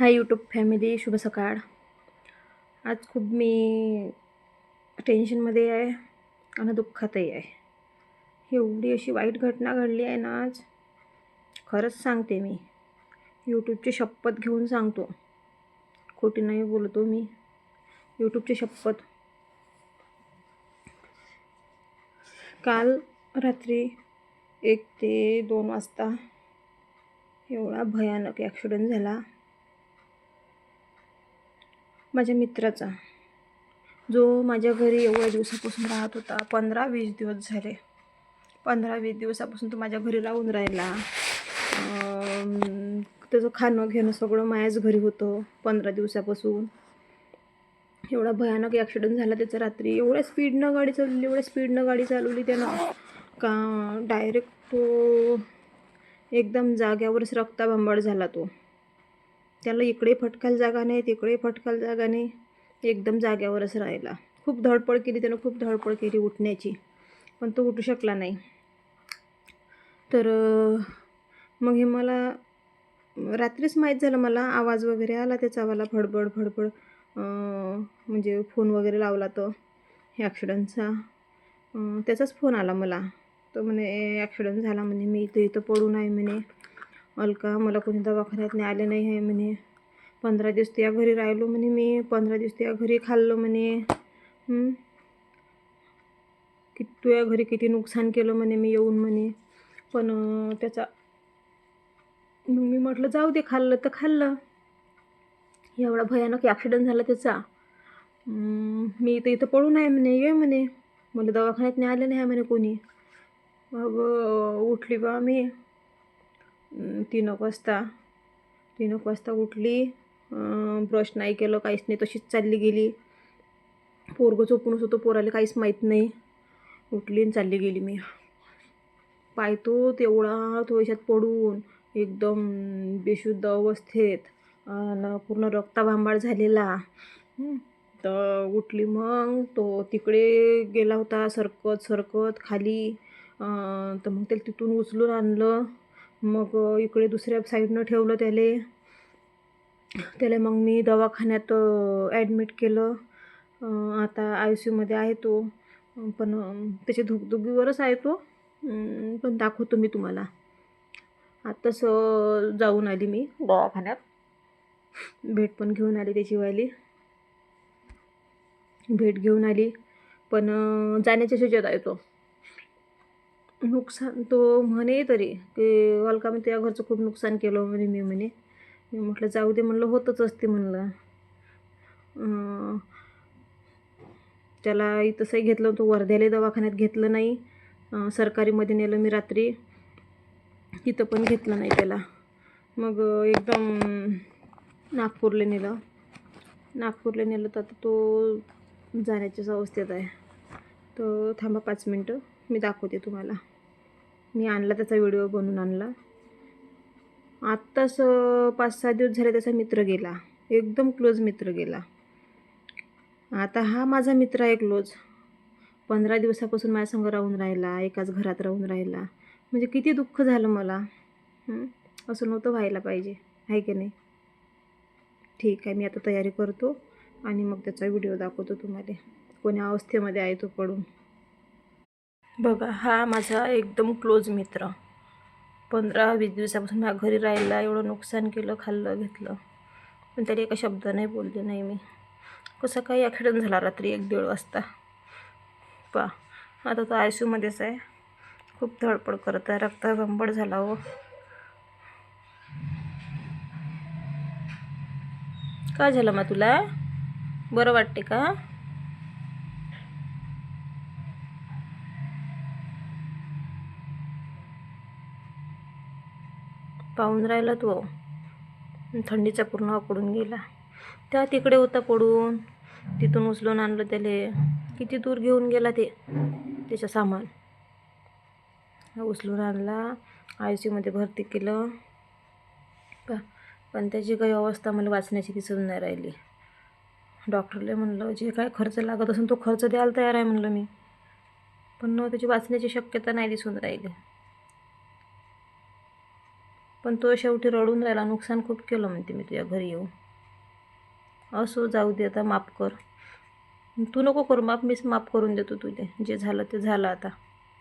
Hi YouTube family शुभ सकाळ. आज खूप मी टेन्शनमध्ये आहे आणि दुःखातही आहे. एवढी अशी वाईट घटना घडली आहे ना आज खरंच सांगते मी. यूट्यूबची शपथ घेऊन सांगतो. खोटी नाही बोलतो मी. यूट्यूबची शपथ. काल रात्री एक ते दोन वाजता एवढा भयानक ॲक्सिडेंट झाला. माझ्या मित्राचा. जो माझ्या घरी एवढ्या दिवसापासून राहत होता. पंधरा वीस दिवस झाले. पंधरा वीस दिवसापासून तो माझ्या घरी राहून राहिला. त्याचं खाणं घेणं सगळं माझ्याच घरी होतं पंधरा दिवसापासून. एवढा भयानक ॲक्सिडेंट झाला त्याचा रात्री. एवढ्या स्पीडनं गाडी चालवली एवढ्या स्पीडनं गाडी चालवली त्यानं. का डायरेक्ट तो एकदम जाग्यावरच रक्ताबंबाळ झाला तो. त्याला इकडे फटकायला जागा नाही तिकडे फटकायला जागा नाही एकदम जाग्यावरच राहिला. खूप धडपड केली त्यानं खूप धडपड केली उठण्याची. पण तो उठू शकला नाही. तर मग हे मला रात्रीच माहीत झालं मला आवाज वगैरे आला त्याचा मला फडबड फडबड म्हणजे फोन वगैरे लावला तर हे ॲक्सिडंटचा. त्याचाच फोन आला मला. तो म्हणे ॲक्सिडेंट झाला म्हणे मी इथं इथं पडून आहे म्हणे. अलका मला कोणी दवाखान्यात नाही आले नाही आहे म्हणे. पंधरा दिवस त्या घरी राहिलो म्हणे मी. पंधरा दिवस त्या घरी खाल्लो म्हणे. कि की तुझ्या घरी किती नुकसान केलं म्हणे मी येऊन म्हणे. पण त्याचा मग मी म्हटलं जाऊ दे खाल्लं तर खाल्लं. एवढा भयानक ॲक्सिडेंट झाला त्याचा. मी इथं इथं पडून आहे म्हणे. ये म्हणे. मला दवाखान्यात नाही आलं नाही आहे म्हणे कोणी. मग उठली बा मी. तीन एक वाजता तीन एक वाजता उठली ब्रश नाही केलं काहीच नाही. तशीच चालली गेली. पोरगं झोपूनच होतं पोराला काहीच माहीत नाही. उठली आणि चालली गेली मी. पाहतो तेवढा थोड्याशात पडून एकदम बेशुद्ध अवस्थेत आणि पूर्ण रक्ताभांबाळ झालेला. तर उठली मग तो तिकडे गेला होता सरकत सरकत खाली. तर मग त्याला तिथून उचलून आणलं. मग इकडे दुसऱ्या साईडनं ठेवलं त्याले. त्याला मग मी दवाखान्यात ॲडमिट केलं. आता आय सी यूमध्ये आहे तो. पण त्याच्या धुगधुगीवरच आहे तो. पण दाखवतो मी तुम्हाला. आत्ताच जाऊन आली मी. दवाखान्यात? भेट पण घेऊन आली त्याची वाली. भेट घेऊन आली. पण जाण्याच्या ह्याच्यात आहे तो. नुकसान तो म्हणे तरी की अलका मी तुझ्या घरचं खूप नुकसान केलं म्हणे मी म्हणे. मी म्हटलं जाऊ दे म्हणलं होतच असते म्हणलं. त्याला इथंसही घेतलं तो वर्ध्याला दवाखान्यात घेतलं नाही. सरकारीमध्ये नेलं मी रात्री. तिथं पण घेतलं नाही त्याला. मग एकदम नागपूरला नेलं. नागपूरला नेलं तर तो जाण्याच्याच अवस्थेत आहे. तर थांबा पाच मिनटं. मी दाखवते तुम्हाला. मी आणला त्याचा व्हिडिओ बनवून आणला. आत्ताच पाच सहा दिवस झाले त्याचा मित्र गेला. एकदम क्लोज मित्र गेला. आता हा माझा मित्र आहे क्लोज पंधरा दिवसापासून माझ्या संग राहून राहिला एकाच घरात राहून राहिला. म्हणजे किती दुःख झालं मला. असं नव्हतं व्हायला पाहिजे. आहे की नाही? ठीक आहे मी आता तयारी करतो आणि मग त्याचा व्हिडिओ दाखवतो तुम्हाला. कोण्या अवस्थेमध्ये आहे तो पडून? बघा हा माझा एकदम क्लोज मित्र. पंधरा वीस दिवसापासून माझ्या घरी राहिला एवढं नुकसान केलं खाल्लं घेतलं. पण तरी एका शब्दाने बोलले नाही मी. कसं काही ॲक्सिडेंट झाला रात्री एक दीड वाजता? पा आता तो आय सी आहे. खूप धडपड करत आहे रक्ताबंबड झाला हो. काय झालं मग तुला? बरं वाटते का? पाहून राहिला तो. थंडीचा पूर्ण उकडून गेला. त्या तिकडे होता पडून. तिथून उचलून आणलं त्याले. किती दूर घेऊन गेला ते? त्याचं सामान. उचलून आणला. आय सी यूमध्ये भरती केलं. पण त्याची काही अवस्था मला वाचण्याची दिसून नाही राहिली. डॉक्टरला म्हणलं जे काय खर्च लागत असेल तो खर्च द्यायला तयार आहे म्हणलं मी. पण त्याची वाचण्याची शक्यता नाही दिसून राहिली. पण तो शेवटी रडून राहिला नुकसान खूप केलं म्हणते मी तुझ्या घरी येऊन. असो जाऊ दे आता माफ कर. तू नको करू माफ मीच माफ करून देतो तुझे जे झालं ते झालं आता.